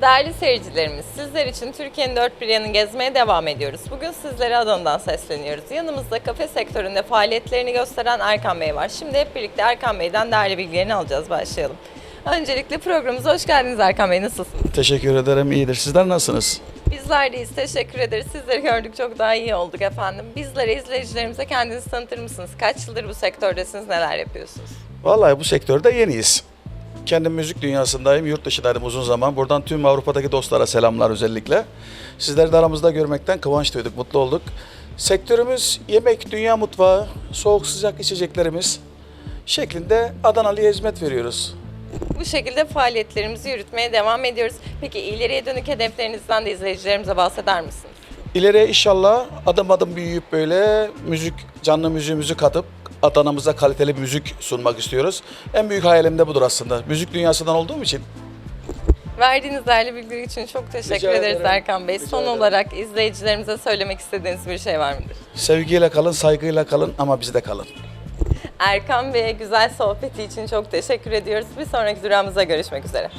Değerli seyircilerimiz, sizler için Türkiye'nin dört bir yanını gezmeye devam ediyoruz. Bugün sizlere Adana'dan sesleniyoruz. Yanımızda kafe sektöründe faaliyetlerini gösteren Erkan Bey var. Şimdi hep birlikte Erkan Bey'den değerli bilgilerini alacağız. Başlayalım. Öncelikle programımıza hoş geldiniz Erkan Bey. Nasılsınız? Teşekkür ederim. İyidir. Sizler nasılsınız? Bizler deyiz. Teşekkür ederiz. Sizleri gördük. Çok daha iyi olduk efendim. Bizlere, izleyicilerimize kendinizi tanıtır mısınız? Kaç yıldır bu sektördesiniz? Neler yapıyorsunuz? Vallahi bu sektörde yeniyiz. Kendim müzik dünyasındayım. Yurt dışındaydım uzun zaman. Buradan tüm Avrupa'daki dostlara selamlar özellikle. Sizleri de aramızda görmekten kıvanç duyduk, mutlu olduk. Sektörümüz yemek, dünya mutfağı, soğuk sıcak içeceklerimiz şeklinde Adanalı'ya hizmet veriyoruz. Bu şekilde faaliyetlerimizi yürütmeye devam ediyoruz. Peki ileriye dönük hedeflerinizden de izleyicilerimize bahseder misiniz? İleriye inşallah adım adım büyüyüp böyle müzik, canlı müziğimizi katıp Adana'mıza kaliteli bir müzik sunmak istiyoruz. En büyük hayalim de budur aslında. Müzik dünyasından olduğum için Verdiğiniz değerli bilgiler için çok teşekkür Rica ederiz ederim. Erkan Bey. Rica Son ederim. olarak izleyicilerimize söylemek istediğiniz bir şey var mıdır? sevgiyle kalın, saygıyla kalın ama bizde kalın. Erkan Bey'e güzel sohbeti için çok teşekkür ediyoruz. Bir sonraki durağımıza görüşmek üzere.